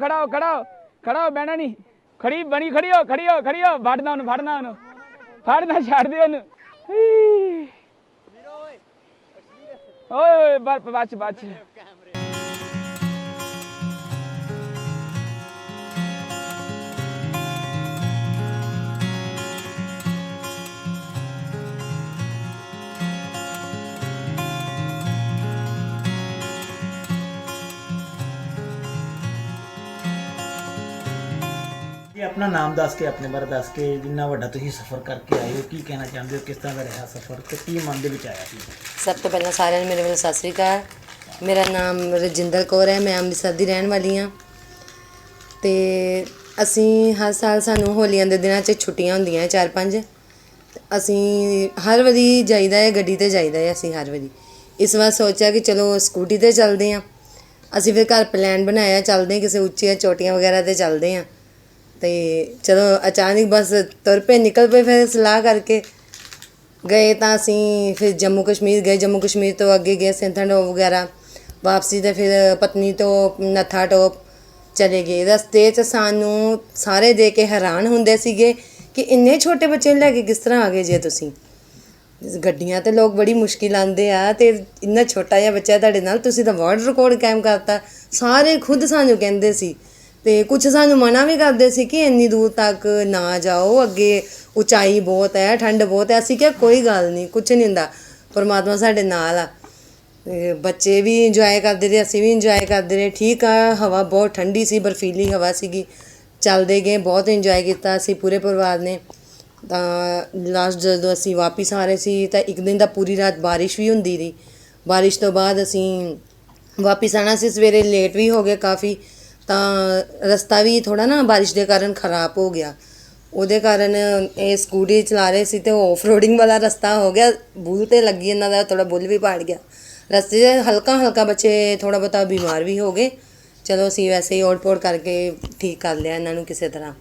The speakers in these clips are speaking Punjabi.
ਖੜਾ ਹੋ ਖੜਾ ਹੋ ਖੜਾ ਹੋ, ਬਹਿਣਾ ਨਹੀਂ। ਖੜੀ, ਬਣੀ, ਖੜੀ ਹੋ ਖੜੀ ਹੋ ਖੜੀ ਹੋ ਫੜਨਾ ਉਹਨੂੰ ਫੜਨਾ ਉਹਨੂੰ। ਫੜਨਾ, ਛੱਡ ਦੇ ਉਹਨੂੰ। ਓਏ ਓਏ, ਬਸ ਬਚ ਬਚ ਆਪਣਾ ਨਾਮ ਦੱਸ ਕੇ, ਆਪਣੇ ਬਾਰੇ ਦੱਸ ਕੇ ਜਿੰਨਾ ਵੱਡਾ ਤੁਸੀਂ ਸਫ਼ਰ ਕਰਕੇ ਆਏ ਹੋ, ਕੀ ਕਹਿਣਾ ਚਾਹੁੰਦੇ ਹੋ, ਕਿਸ ਤਰ੍ਹਾਂ ਦਾ ਰਿਹਾ ਸਫ਼ਰ ਤੇ ਕੀ ਮਨ ਦੇ ਵਿੱਚ ਆਇਆ ਸੀ? ਸਭ ਤੋਂ ਪਹਿਲਾਂ ਸਾਰਿਆਂ ਨੂੰ ਮੇਰੇ ਵੱਲੋਂ ਸਤਿ ਸ੍ਰੀ ਅਕਾਲ। ਮੇਰਾ ਨਾਮ ਰਜਿੰਦਰ ਕੌਰ ਹੈ, ਮੈਂ ਅੰਮ੍ਰਿਤਸਰ ਦੀ ਰਹਿਣ ਵਾਲੀ ਹਾਂ। ਤੇ ਅਸੀਂ ਹਰ ਸਾਲ ਸਾਨੂੰ ਹੋਲੀਆਂ ਦੇ ਦਿਨਾਂ 'ਚ ਛੁੱਟੀਆਂ ਹੁੰਦੀਆਂ ਚਾਰ ਪੰਜ ਅਸੀਂ ਹਰ ਵਾਰੀ ਜਾਈਦਾ ਹੈ, ਗੱਡੀ ਤੇ ਜਾਈਦਾ ਹੈ ਅਸੀਂ ਹਰ ਵਾਰੀ। ਇਸ ਵਾਰ ਸੋਚਿਆ ਕਿ ਚਲੋ ਸਕੂਟੀ ਤੇ ਚੱਲਦੇ ਹਾਂ। ਅਸੀਂ ਫਿਰ ਘਰ ਪਲਾਨ ਬਣਾਇਆ, ਚੱਲਦੇ ਕਿਸੇ ਉੱਚੀਆਂ ਚੋਟੀਆਂ ਵਗੈਰਾ ਤੇ ਚੱਲਦੇ ਹਾਂ। ਤੇ ਚਲੋ ਅਚਾਨਕ ਬਸ ਤੁਰ ਪਏ, ਨਿਕਲ ਪਏ, ਫਿਰ ਸਲਾਹ ਕਰਕੇ ਗਏ ਤਾਂ ਅਸੀਂ, ਫਿਰ ਜੰਮੂ ਕਸ਼ਮੀਰ ਗਏ। ਜੰਮੂ ਕਸ਼ਮੀਰ ਤੋਂ ਅੱਗੇ ਗਏ ਸਿੰਥਾਡੋ ਵਗੈਰਾ। ਵਾਪਸੀ ਤੇ ਫਿਰ ਪਤਨੀ ਤੋਂ ਨੱਥਾ ਟੋਪ ਚਲੇ ਗਏ। ਰਸਤੇ 'ਚ ਸਾਨੂੰ ਸਾਰੇ ਦੇ ਕੇ ਹੈਰਾਨ ਹੁੰਦੇ ਸੀਗੇ ਕਿ ਇੰਨੇ ਛੋਟੇ ਬੱਚੇ ਨੂੰ ਲੈ ਕੇ ਕਿਸ ਤਰ੍ਹਾਂ ਆ ਗਏ ਜੇ ਤੁਸੀਂ? ਗੱਡੀਆਂ ਤੇ ਲੋਕ ਬੜੀ ਮੁਸ਼ਕਿਲ ਆਉਂਦੇ ਆ ਤੇ ਇੰਨਾ ਛੋਟਾ ਜਿਹਾ ਬੱਚਾ ਤੁਹਾਡੇ ਨਾਲ, ਤੁਸੀਂ ਤਾਂ ਵਰਲਡ ਰਿਕਾਰਡ ਕਾਇਮ ਕਰਤਾ। ਸਾਰੇ ਖੁਦ ਸਾਨੂੰ ਕਹਿੰਦੇ ਸੀ ਤੇ ਕੁਝ ਸਾਨੂੰ ਮਨਾ ਵੀ ਕਰਦੇ ਸੀ ਕਿ ਇੰਨੀ ਦੂਰ ਤੱਕ ਨਾ ਜਾਓ, ਅੱਗੇ ਉਚਾਈ ਬਹੁਤ ਹੈ, ਠੰਡ ਬਹੁਤ ਹੈ। ਅਸੀਂ ਕਿਹਾ, ਕੋਈ ਗੱਲ ਨਹੀਂ ਕੁਝ ਨਹੀਂ ਹੁੰਦਾ, ਪਰਮਾਤਮਾ ਸਾਡੇ ਨਾਲ ਆ। ਬੱਚੇ ਵੀ ਇੰਜੋਏ ਕਰਦੇ ਰਹੇ, ਅਸੀਂ ਵੀ ਇੰਜੋਏ ਕਰਦੇ ਰਹੇ। ਠੀਕ ਆ, ਹਵਾ ਬਹੁਤ ਠੰਡੀ ਸੀ ਬਰਫੀਲੀ ਹਵਾ ਸੀਗੀ। ਚੱਲਦੇ ਗਏ, ਬਹੁਤ ਇੰਜੋਏ ਕੀਤਾ ਅਸੀਂ ਪੂਰੇ ਪਰਿਵਾਰ ਨੇ। ਤਾਂ ਲਾਸਟ ਜਦੋਂ ਅਸੀਂ ਵਾਪਿਸ ਆ ਰਹੇ ਸੀ, ਤਾਂ ਇੱਕ ਦਿਨ ਦਾ ਪੂਰੀ ਰਾਤ ਬਾਰਿਸ਼ ਵੀ ਹੁੰਦੀ ਰਹੀ। ਬਾਰਿਸ਼ ਤੋਂ ਬਾਅਦ ਅਸੀਂ ਵਾਪਿਸ ਆਣਾ ਸੀ, ਸਵੇਰੇ ਲੇਟ ਵੀ ਹੋ ਗਏ ਕਾਫੀ। ਤਾਂ ਰਸਤਾ ਵੀ ਥੋੜਾ ਨਾ ਬਾਰਿਸ਼ ਦੇ ਕਾਰਨ ਖਰਾਬ ਹੋ ਗਿਆ। ਉਹਦੇ ਕਾਰਨ ਇਹ ਸਕੂਟੀ ਚਲਾ ਰਹੇ ਸੀ ਤੇ ਆਫ ਰੋਡਿੰਗ ਵਾਲਾ ਰਸਤਾ ਹੋ ਗਿਆ। ਬੁੱਲ ਤੇ ਲੱਗੀ ਇਹਨਾਂ ਦਾ ਥੋੜਾ ਬੁੱਲ ਵੀ ਪਾੜ ਗਿਆ। ਰਸਤੇ 'ਚ ਹਲਕਾ ਹਲਕਾ ਬੱਚੇ ਥੋੜਾ ਬਹੁਤਾ ਬਿਮਾਰ ਵੀ ਹੋ ਗਏ। ਚਲੋ ਅਸੀਂ ਵੈਸੇ ਹੀ ਓੜ-ਪੋੜ ਕਰਕੇ ਠੀਕ ਕਰ ਲਿਆ ਇਹਨਾਂ ਨੂੰ ਕਿਸੇ ਤਰ੍ਹਾਂ।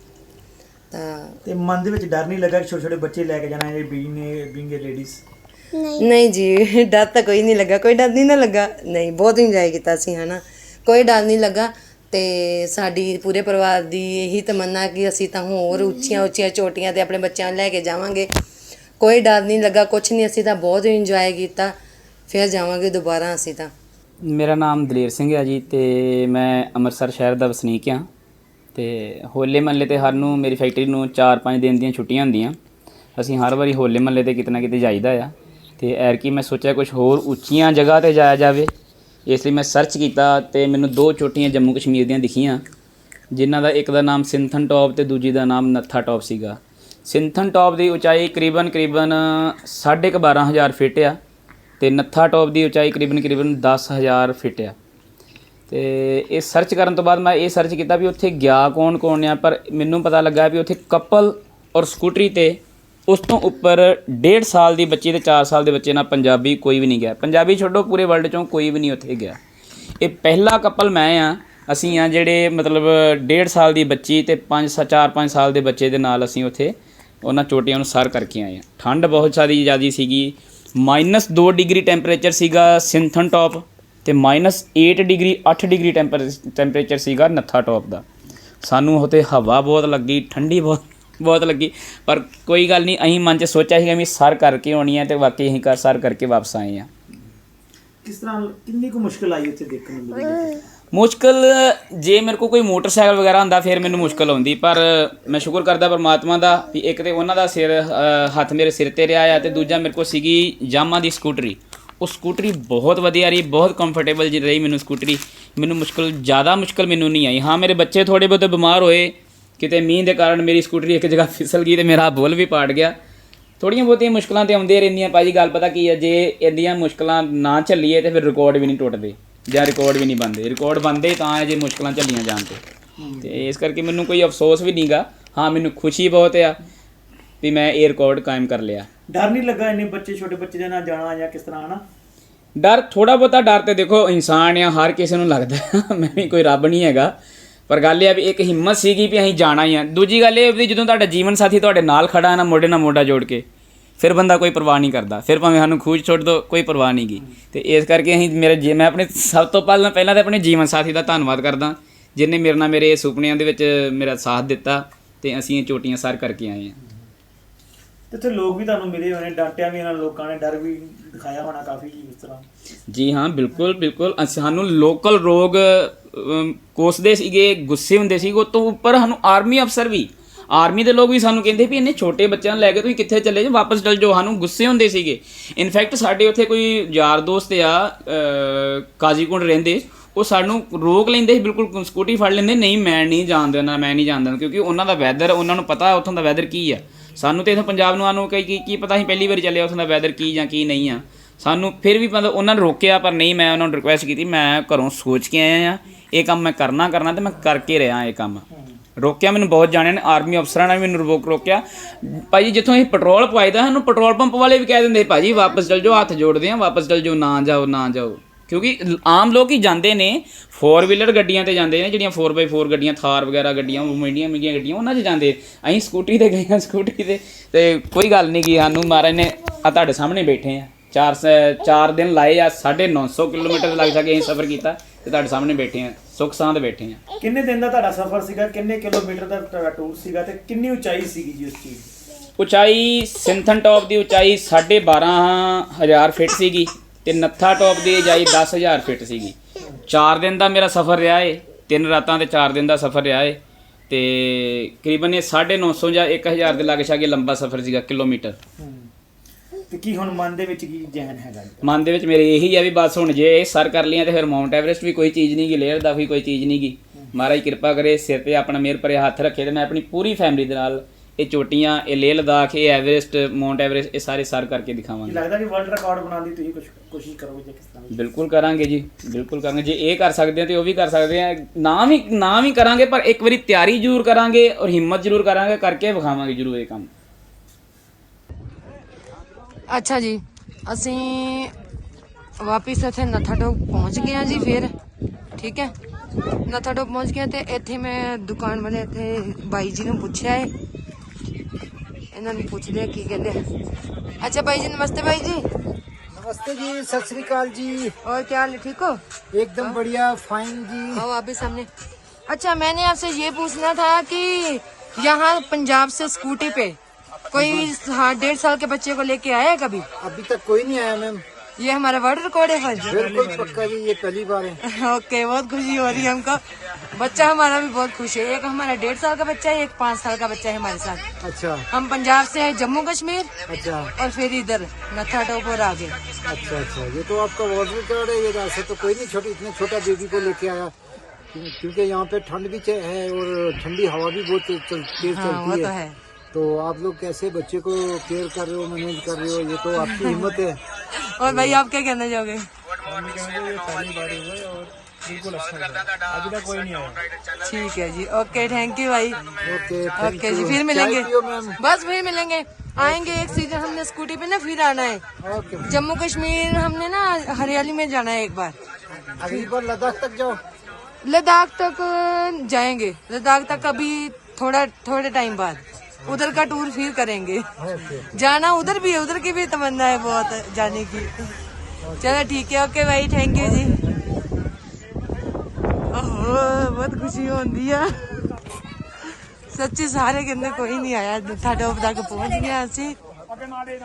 ਤਾਂ ਤੇ ਮਨ ਦੇ ਵਿੱਚ ਡਰ ਨਹੀਂ ਲੱਗਾ ਕਿ ਛੋਟੇ ਛੋਟੇ ਬੱਚੇ ਲੈ ਕੇ ਜਾਣਾ ਇਹ ਬੀਂਗ ਨੇ ਬੀਂਗ ਲੇਡੀਜ਼ ਨਹੀਂ। ਜੀ ਡਰ ਤਾਂ ਕੋਈ ਨਹੀਂ ਲੱਗਾ। ਕੋਈ ਡਰ ਨਹੀਂ ਨਾ ਲੱਗਾ। ਨਹੀਂ ਬਹੁਤ ਇੰਜੋਏ ਕੀਤਾ ਸੀ ਹਨਾ। ਕੋਈ ਡਰ ਨਹੀਂ ਲੱਗਾ। ਅਤੇ ਸਾਡੀ ਪੂਰੇ ਪਰਿਵਾਰ ਦੀ ਇਹੀ ਤਮੰਨਾ ਕਿ ਅਸੀਂ ਤਾਂ ਹੋਰ ਉੱਚੀਆਂ ਉੱਚੀਆਂ ਚੋਟੀਆਂ ਤੇ ਆਪਣੇ ਬੱਚਿਆਂ ਨੂੰ ਲੈ ਕੇ ਜਾਵਾਂਗੇ। ਕੋਈ ਡਰ ਨਹੀਂ ਲੱਗਾ, ਕੁਛ ਨਹੀਂ, ਅਸੀਂ ਤਾਂ ਬਹੁਤ ਇੰਜੋਏ ਕੀਤਾ। ਫਿਰ ਜਾਵਾਂਗੇ ਦੁਬਾਰਾ ਅਸੀਂ ਤਾਂ। ਮੇਰਾ ਨਾਮ ਦਲੇਰ ਸਿੰਘ ਹੈ ਜੀ ਤੇ ਮੈਂ ਅੰਮ੍ਰਿਤਸਰ ਸ਼ਹਿਰ ਦਾ ਵਸਨੀਕ ਹਾਂ ਤੇ ਹੋਲੇ ਮਹੱਲੇ ਤੇ ਹਰ ਨੂੰ ਮੇਰੀ ਫੈਕਟਰੀ ਨੂੰ 4-5 ਦਿਨ ਦੀਆਂ ਛੁੱਟੀਆਂ ਹੁੰਦੀਆਂ। ਅਸੀਂ ਹਰ ਵਾਰੀ ਹੋਲੇ ਮਹੱਲੇ ਤੇ ਕਿਤੇ ਨਾ ਕਿਤੇ ਜਾਈਦਾ ਆ। ਤੇ ਐਰਕੀ ਮੈਂ ਸੋਚਿਆ ਕੁਝ ਹੋਰ ਉੱਚੀਆਂ ਜਗ੍ਹਾ ਤੇ ਜਾਇਆ ਜਾਵੇ। ਇਸ ਲਈ ਮੈਂ ਸਰਚ ਕੀਤਾ ਤੇ ਮੈਨੂੰ ਦੋ ਚੋਟੀਆਂ ਜੰਮੂ ਕਸ਼ਮੀਰ ਦੀਆਂ ਦਿਖੀਆਂ, ਜਿਨ੍ਹਾਂ ਦਾ ਇੱਕ ਦਾ ਨਾਮ ਸਿੰਥਨ ਟੌਪ ਤੇ ਦੂਜੀ ਦਾ ਨਾਮ ਨੱਥਾ ਟੌਪ ਸੀਗਾ। ਸਿੰਥਨ ਟੌਪ ਦੀ ਉਚਾਈ ਕਰੀਬਨ ਕਰੀਬਨ 12500 ਫੀਟ ਆ ਤੇ ਨੱਥਾ ਟੌਪ ਦੀ ਉਚਾਈ ਕਰੀਬਨ ਕਰੀਬਨ 10000 ਫੀਟ ਆ। ਤੇ ਇਹ ਸਰਚ ਕਰਨ ਤੋਂ ਬਾਅਦ ਮੈਂ ਇਹ ਸਰਚ ਕੀਤਾ ਵੀ ਉੱਥੇ ਗਿਆ ਕੌਣ ਕੌਣ ਆ, ਪਰ ਮੈਨੂੰ ਪਤਾ ਲੱਗਾ ਵੀ ਉੱਥੇ ਕਪਲ ਔਰ ਸਕੂਟਰੀ ਤੇ ਉਸ ਤੋਂ ਉੱਪਰ 1.5 ਸਾਲ ਦੀ ਬੱਚੀ ਤੇ 4 ਸਾਲ ਦੇ ਬੱਚੇ ਨਾਲ ਪੰਜਾਬੀ ਕੋਈ ਵੀ ਨਹੀਂ ਗਿਆ। ਪੰਜਾਬੀ ਛੱਡੋ, ਪੂਰੇ ਵਰਲਡ ਚੋਂ ਕੋਈ ਵੀ ਨਹੀਂ ਉੱਥੇ ਗਿਆ। ਇਹ ਪਹਿਲਾ ਕਪਲ ਮੈਂ ਆ। ਅਸੀਂ ਆ ਜਿਹੜੇ ਮਤਲਬ 1.5 ਸਾਲ ਦੀ ਬੱਚੀ ਤੇ 5 4 5 ਸਾਲ ਦੇ ਬੱਚੇ ਦੇ ਨਾਲ ਅਸੀਂ ਉੱਥੇ ਉਹਨਾਂ ਚੋਟੀਆਂ ਨੂੰ ਸਰ ਕਰਕੇ ਆਏ ਆ। ਠੰਡ ਬਹੁਤ ਸਾਰੀ ਜ਼ਿਆਦੀ ਸੀਗੀ। -2 ਡਿਗਰੀ ਟੈਂਪਰੇਚਰ ਸੀਗਾ ਸਿੰਥਨ ਟੌਪ ਤੇ -8 ਡਿਗਰੀ 8 ਡਿਗਰੀ ਟੈਂਪਰੇਚਰ ਸੀਗਾ ਨੱਥਾ ਟੌਪ ਦਾ। ਸਾਨੂੰ ਉੱਥੇ ਹਵਾ ਬਹੁਤ ਲੱਗੀ, ਠੰਡੀ ਬਹੁਤ ਬਹੁਤ ਲੱਗੀ। ਪਰ ਕੋਈ ਗੱਲ ਨਹੀਂ ਅਸੀਂ ਮਨ 'ਚ ਸੋਚਿਆ ਸੀਗਾ ਵੀ ਸਰ ਕਰਕੇ ਆਉਣੀ ਹੈ ਤੇ ਵਾਕਈ ਅਸੀਂ ਕਰ ਸਰ ਕਰਕੇ ਵਾਪਸ ਆਏ ਆ। ਕਿਸ ਤਰ੍ਹਾਂ ਕਿੰਨੀ ਕੁ ਮੁਸ਼ਕਲ ਆਈ ਉੱਥੇ ਦੇਖਣ ਨੂੰ ਮਿਲੀ? ਮੁਸ਼ਕਲ ਜੇ ਮੇਰੇ ਕੋਲ ਕੋਈ ਮੋਟਰਸਾਈਕਲ ਵਗੈਰਾ ਹੁੰਦਾ ਫਿਰ ਮੈਨੂੰ ਮੁਸ਼ਕਲ ਆਉਂਦੀ। ਪਰ ਮੈਂ ਸ਼ੁਕਰ ਕਰਦਾ ਪਰਮਾਤਮਾ ਦਾ ਵੀ ਇੱਕ ਤੇ ਉਹਨਾਂ ਦਾ ਸਿਰ ਹੱਥ ਮੇਰੇ ਸਿਰ ਤੇ ਰਿਹਾ ਆ ਤੇ ਦੂਜਾ ਮੇਰੇ ਕੋਲ ਸੀਗੀ ਜਾਮਾ ਦੀ ਸਕੂਟਰੀ। ਉਹ ਸਕੂਟਰੀ ਬਹੁਤ ਵਧੀਆ ਰਹੀ ਬਹੁਤ ਕੰਫਰਟੇਬਲ ਜੀ ਰਹੀ ਮੈਨੂੰ ਸਕੂਟਰੀ। ਮੈਨੂੰ ਮੁਸ਼ਕਲ ਜ਼ਿਆਦਾ ਮੁਸ਼ਕਲ ਮੈਨੂੰ ਨਹੀਂ ਆਈ। ਹਾਂ ਮੇਰੇ ਬੱਚੇ ਥੋੜੇ ਬਹੁਤੇ ਬਿਮਾਰ ਹੋਏ ਕਿਤੇ ਮੀਂਹ ਦੇ ਕਾਰਨ ਮੇਰੀ ਸਕੂਟਰੀ ਇੱਕ ਜਗ੍ਹਾ ਫਿਸਲ ਗਈ ਤੇ ਮੇਰਾ ਬੁੱਲ ਵੀ ਪਾੜ ਗਿਆ। ਥੋੜੀਆਂ ਬਹੁਤੀਆਂ ਮੁਸ਼ਕਲਾਂ ਤੇ ਆਉਂਦੀਆਂ ਰਹਿੰਦੀਆਂ। ਭਾਜੀ ਗੱਲ ਪਤਾ ਕੀ ਹੈ ਜੇ ਇੰਨੀਆਂ ਮੁਸ਼ਕਲਾਂ ਨਾ ਝੱਲੀਏ ਤੇ ਫਿਰ ਰਿਕਾਰਡ ਵੀ ਨਹੀਂ ਟੁੱਟਦੇ ਜਾਂ ਰਿਕਾਰਡ ਵੀ ਨਹੀਂ ਬਣਦੇ। ਰਿਕਾਰਡ ਬਣਦੇ ਤਾਂ ਹੈ ਜੇ ਮੁਸ਼ਕਲਾਂ ਝੱਲੀਆਂ ਜਾਣ ਤੇ। ਤੇ ਇਸ ਕਰਕੇ ਮੈਨੂੰ ਕੋਈ ਅਫਸੋਸ ਵੀ ਨਹੀਂਗਾ। ਹਾਂ ਮੈਨੂੰ ਖੁਸ਼ੀ ਬਹੁਤ ਆ ਵੀ ਮੈਂ ਇਹ ਰਿਕਾਰਡ ਕਾਇਮ ਕਰ ਲਿਆ। ਡਰ ਨਹੀਂ ਲੱਗਾ ਇੰਨੇ ਬੱਚੇ ਛੋਟੇ ਬੱਚੇ ਦੇ ਨਾਲ ਜਾਣਾ ਜਾਂ ਕਿਸ ਤਰ੍ਹਾਂ ਹਨਾ? ਡਰ ਥੋੜਾ ਬਹੁਤਾ ਡਰ ਤੇ ਦੇਖੋ ਇਨਸਾਨ ਆ ਹਰ ਕਿਸੇ ਨੂੰ ਲੱਗਦਾ। ਮੈਂ ਵੀ ਕੋਈ ਰੱਬ ਨਹੀਂ ਹੈਗਾ। ਪਰ ਗੱਲ ਇਹ ਆ ਵੀ ਇੱਕ ਹਿੰਮਤ ਸੀਗੀ ਵੀ ਅਸੀਂ ਜਾਣਾ ਹੀ ਆ। ਦੂਜੀ ਗੱਲ ਇਹ ਵੀ ਜਦੋਂ ਤੁਹਾਡਾ ਜੀਵਨ ਸਾਥੀ ਤੁਹਾਡੇ ਨਾਲ ਖੜਾ ਹੈ ਨਾ ਮੋਢੇ ਨਾਲ ਮੋਢਾ ਜੋੜ ਕੇ ਫਿਰ ਬੰਦਾ ਕੋਈ ਪਰਵਾਹ ਨਹੀਂ ਕਰਦਾ। ਫਿਰ ਭਾਵੇਂ ਸਾਨੂੰ ਖੂਜ ਛੱਡ ਦੋ ਕੋਈ ਪਰਵਾਹ ਨਹੀਂ ਗੀ। ਤੇ ਇਸ ਕਰਕੇ ਅਸੀਂ ਮੇਰੇ ਜੀ ਮੈਂ ਆਪਣੇ ਸਭ ਤੋਂ ਪਹਿਲਾਂ ਪਹਿਲਾਂ ਤਾਂ ਆਪਣੇ ਜੀਵਨ ਸਾਥੀ ਦਾ ਧੰਨਵਾਦ ਕਰਦਾ ਜਿਹਨੇ ਮੇਰੇ ਨਾਲ ਮੇਰੇ ਸੁਪਨਿਆਂ ਦੇ ਵਿੱਚ ਮੇਰਾ ਸਾਥ ਦਿੱਤਾ ਤੇ ਅਸੀਂ ਇਹ ਚੋਟੀਆਂ ਸਰ ਕਰਕੇ ਆਏ ਹਾਂ। ਤੇ ਇੱਥੇ ਲੋਕ ਵੀ ਤੁਹਾਨੂੰ ਮਿਲੇ ਹੋਣੇ ਡਾਂਟਿਆ ਵੀ ਇਹਨਾਂ ਲੋਕਾਂ ਨੇ ਡਰ ਵੀ ਦਿਖਾਇਆ ਹੋਣਾ ਕਾਫੀ ਜੀ ਇਸ ਤਰ੍ਹਾਂ। ਜੀ ਹਾਂ ਬਿਲਕੁਲ ਬਿਲਕੁਲ। ਸਾਨੂੰ ਲੋਕਲ ਰੋਗ ਕੋਸਦੇ ਸੀਗੇ, ਗੁੱਸੇ ਹੁੰਦੇ ਸੀ, ਉਹ ਤੋਂ ਉੱਪਰ ਸਾਨੂੰ ਆਰਮੀ ਅਫਸਰ ਵੀ ਆਰਮੀ ਦੇ ਲੋਕ ਵੀ ਸਾਨੂੰ ਕਹਿੰਦੇ ਵੀ ਇੰਨੇ ਛੋਟੇ ਬੱਚਿਆਂ ਨੂੰ ਲੈ ਕੇ ਤੁਸੀਂ ਕਿੱਥੇ ਚਲੇ ਜੇ ਵਾਪਸ ਚਲ ਜਾਓ, ਸਾਨੂੰ ਗੁੱਸੇ ਹੁੰਦੇ ਸੀਗੇ। ਇਨਫੈਕਟ ਸਾਡੇ ਉੱਥੇ ਕੋਈ ਯਾਰ ਦੋਸਤ ਆ ਕਾਜ਼ੀਕੁੰਡ ਰਹਿੰਦੇ, ਉਹ ਸਾਨੂੰ ਰੋਕ ਲੈਂਦੇ ਸੀ, ਬਿਲਕੁਲ ਸਕੂਟੀ ਫੜ ਲੈਂਦੇ, ਨਹੀਂ, ਮੈਂ ਨਹੀਂ ਜਾਣ ਦੇਣਾ, ਮੈਂ ਨਹੀਂ ਜਾਣ ਦੇਣਾ, ਕਿਉਂਕਿ ਉਹਨਾਂ ਦਾ ਵੈਦਰ ਉਹਨਾਂ ਨੂੰ ਪਤਾ ਉੱਥੋਂ ਦਾ ਵੈਦਰ ਕੀ ਆ। ਸਾਨੂੰ ਤੇ ਇੱਥੋਂ ਪੰਜਾਬ ਨੂੰ ਆਨੂੰ ਕਈ ਕੀ ਕੀ ਪਤਾ ਸੀ ਪਹਿਲੀ ਵਾਰੀ ਚੱਲੇ ਉੱਥੋਂ ਦਾ ਵੈਦਰ ਕੀ ਜਾਂ ਕੀ ਨਹੀਂ ਆ। ਸਾਨੂੰ ਫਿਰ ਵੀ ਮਤਲਬ ਉਹਨਾਂ ਨੇ ਰੋਕਿਆ, ਪਰ ਨਹੀਂ, ਮੈਂ ਉਹਨਾਂ ਨੂੰ ਰਿਕੁਐਸਟ ਕੀਤੀ, ਮੈਂ ਘਰੋਂ ਸੋਚ ਕੇ ਆਇਆ ਆ। ਇਹ ਕੰਮ ਮੈਂ ਕਰਨਾ ਕਰਨਾ ਤੇ ਮੈਂ ਕਰਕੇ ਰਿਹਾ ਇਹ ਕੰਮ। ਰੋਕਿਆ ਮੈਨੂੰ ਬਹੁਤ ਜਾਣਿਆਂ ਨੇ ਆਰਮੀ ਅਫਸਰਾਂ ਨੇ ਵੀ ਮੈਨੂੰ ਰੋਕ ਰੋਕਿਆ। ਭਾਜੀ ਜਿੱਥੋਂ ਅਸੀਂ ਪੈਟਰੋਲ ਪਵਾਈਦਾ ਸਾਨੂੰ ਪੈਟਰੋਲ ਪੰਪ ਵਾਲੇ ਵੀ ਕਹਿ ਦਿੰਦੇ ਭਾਜੀ, ਵਾਪਸ ਚਲ ਜਾਓ, ਹੱਥ ਜੋੜਦੇ ਆ ਵਾਪਸ ਚਲ ਜਾਓ, ਨਾ ਜਾਓ ਨਾ ਜਾਓ। ਕਿਉਂਕਿ ਆਮ ਲੋਕ ਹੀ ਜਾਂਦੇ ਨੇ 4 ਵੀਲਰ ਗੱਡੀਆਂ ਤੇ ਜਾਂਦੇ ਨੇ, ਜਿਹੜੀਆਂ 4x4 ਗੱਡੀਆਂ, ਥਾਰ ਵਗੈਰਾ ਗੱਡੀਆਂ, ਉਹ ਮੀਡੀਅਮ ਮੀਡੀਆਂ ਗੱਡੀਆਂ, ਉਹਨਾਂ 'ਚ ਜਾਂਦੇ। ਅਸੀਂ ਸਕੂਟੀ ਤੇ ਗਏ ਹਾਂ ਸਕੂਟੀ ਤੇ ਤੇ ਕੋਈ ਗੱਲ ਨਹੀਂ ਕੀ ਸਾਨੂੰ ਮਹਾਰਾਜ ਨੇ ਆ ਤੁਹਾਡੇ ਸਾਹਮਣੇ ਬੈਠੇ ਆ। ਚਾਰ ਸ- ਚਾਰ ਦਿਨ ਲਾਏ ਆ 950 ਕਿਲੋਮੀਟਰ ਲੱਗ ਸਕੇ ਅਸੀਂ ਸਫ਼ਰ ਕੀਤਾ। ਤੇ ਤੁਹਾਡੇ ਸਾਹਮਣੇ ਬੈਠੇ ਆ ਸੁੱਖ ਸਾਂਦ ਬੈਠੇ ਆ। ਕਿੰਨੇ ਦਿਨ ਦਾ ਤੁਹਾਡਾ ਸਫ਼ਰ ਸੀਗਾ? ਕਿੰਨੇ ਕਿਲੋਮੀਟਰ ਦਾ ਤੁਹਾਡਾ ਟੂਰ ਸੀਗਾ ਤੇ ਕਿੰਨੀ ਉਚਾਈ ਸੀਗੀ ਜੀ ਉਸ ਚੀਜ਼ ਦੀ? ਉਚਾਈ ਸਿੰਥਨ ਟੌਪ ਦੀ ਉਚਾਈ 12500 ਫੀਟ ਸੀਗੀ ਤੇ ਨੱਥਾ ਟੌਪ ਦੀ ਉਚਾਈ 10000 ਫੀਟ ਸੀਗੀ। 4 ਦਿਨ ਦਾ ਮੇਰਾ ਸਫ਼ਰ ਰਿਹਾ ਏ ਤਿੰਨ ਰਾਤਾਂ ਤੇ 4 ਦਿਨ ਦਾ ਸਫ਼ਰ ਰਿਹਾ ਏ ਤੇ ਕਰੀਬਨ ਇਹ 950 ਜਾਂ 1000 ਦੇ ਲਾਗੇ ਛਾਗੇ ਲੰਬਾ ਸਫ਼ਰ ਸੀਗਾ ਕਿਲੋਮੀਟਰ। ਤੇ ਕੀ ਹੁਣ ਮਨ ਦੇ ਵਿੱਚ ਕੀ ਜਹਨ ਹੈਗਾ ਜੀ? ਮਨ ਦੇ ਵਿੱਚ ਮੇਰੇ ਇਹੀ ਆ ਵੀ ਬਸ ਹੁਣ ਜੇ ਇਹ ਸਰ ਕਰ ਲਿਆ ਤੇ ਫਿਰ ਮਾਊਂਟ ਐਵਰੈਸਟ ਵੀ ਕੋਈ ਚੀਜ਼ ਨਹੀਂ ਗੀ ਲੇਅਰ ਦਾ ਵੀ ਕੋਈ ਚੀਜ਼ ਨਹੀਂ ਗੀ ਮਹਾਰਾਜ ਕਿਰਪਾ ਕਰੇ ਸਿਰ ਤੇ ਆਪਣਾ ਮਿਹਰ ਭਰੇ ਹੱਥ ਰੱਖੇ ਤੇ ਮੈਂ ਆਪਣੀ ਪੂਰੀ ਫੈਮਿਲੀ ਦੇ ਨਾਲ ਇਹ ਚੋਟੀਆਂ ਇਹ ਲੇਹ ਲਦਾਖ ਇਹ ਐਵਰੈਸਟ ਮਾਊਂਟ ਐਵਰੈਸਟ ਇਹ ਸਾਰੇ ਸਰ ਕਰਕੇ ਕੀ ਦਿਖਾਵਾਂਗੇ ਲੱਗਦਾ ਕਿ ਵਰਲਡ ਰਿਕਾਰਡ ਬਣਾਉਣ ਦੀ ਤੁਸੀਂ ਕੁਝ ਕੋਸ਼ਿਸ਼ ਕਰੋਗੇ ਜਾਂ ਕਿਸ ਤਰ੍ਹਾਂ? ਬਿਲਕੁਲ ਕਰਾਂਗੇ ਜੀ ਬਿਲਕੁਲ ਕਰਾਂਗੇ। ਜੇ ਇਹ ਕਰ ਸਕਦੇ ਆ ਤੇ ਉਹ ਵੀ ਕਰ ਸਕਦੇ ਆ। ਨਾ ਵੀ ਨਾ ਵੀ ਕਰਾਂਗੇ ਪਰ ਇੱਕ ਵਾਰੀ ਤਿਆਰੀ ਜ਼ਰੂਰ ਕਰਾਂਗੇ ਔਰ ਹਿੰਮਤ ਜ਼ਰੂਰ ਕਰਾਂਗੇ ਕਰਕੇ ਵਿਖਾਵਾਂਗੇ ਜ਼ਰੂਰ ਇਹ ਕੰਮ। ਅੱਛਾ ਜੀ ਅਸੀਂ ਵਾਪਿਸ ਇੱਥੇ ਨਥਾਟੋਕ ਪਹੁੰਚ ਗਏ ਹਾਂ ਜੀ ਫਿਰ ਠੀਕ ਹੈ ਨਥਾਟੋਕ ਪਹੁੰਚ ਗਏ ਤੇ ਇੱਥੇ ਮੈਂ ਦੁਕਾਨ ਵਾਲੇ ਇੱਥੇ ਬਾਈ ਜੀ ਨੂੰ ਪੁੱਛਿਆ ਹੈ ਇਹਨਾਂ ਨੂੰ ਪੁੱਛਦੇ ਆ ਕੀ ਕਹਿੰਦੇ ਆ। ਅੱਛਾ ਬਾਈ ਜੀ ਨਮਸਤੇ ਬਾਈ ਜੀ नमस्ते जी सत श्री अकाल जी और क्या हाल है ठीक हो एकदम बढ़िया फाइन जी आओ आप भी सामने अच्छा मैंने आपसे ये पूछना था कि यहाँ पंजाब से स्कूटी पे कोई हाँ डेढ़ साल के बच्चे को लेके आया है कभी? अभी तक कोई नहीं आया मैम। ये हमारा वर्ल्ड रिकॉर्ड है फ़र्ज़ बिल्कुल पक्का जी ये पहली बार है। ओके बहुत खुशी हो रही है हमको। बच्चा हमारा भी बहुत खुश है। एक हमारा डेढ़ साल का बच्चा है एक पाँच साल का बच्चा है हमारे साथ। अच्छा। हम पंजाब से हैं जम्मू कश्मीर। अच्छा। और फिर इधर नथा टॉप और आगे। अच्छा अच्छा। ये तो आपका वर्ल्ड रिकॉर्ड है ये ऐसे तो कोई नहीं छोटी इतने छोटा बेबी को लेके आया। क्यों- क्योंकि यहाँ पे ठंड भी है और ठंडी हवा भी बहुत तेज हाँ चलती तो है। है। तो आप लोग कैसे बच्चे को केयर कर रहे हो मैनेज कर रहे हो? ये तो आपकी हिम्मत है। और भाई आप क्या कहना चाहोगे? ठीक है जी। ओके थैंक यू भाई। ओके ओके जी फिर मिलेंगे। बस फिर मिलेंगे। आएँगे एक सीज़न हमने स्कूटी पे ना फिर आना है। जम्मू कश्मीर हमने ना हरियाली में जाना है एक बार। अगली बार लद्दाख तक जाओ। लद्दाख तक जाएँगे। लद्दाख तक अभी थोड़ा थोड़े टाइम बाद। उधर का टूर फिर करेंगे जाना उधर भी है उधर की भी तमन्ना है बहुत जाने की चलो ठीक है ओके भाई थैंक यू जी ओहो बहुत खुशी होती है सच्ची सारे कहते कोई नहीं आया था डोब तक पहुंच गया ਅਸੀਂ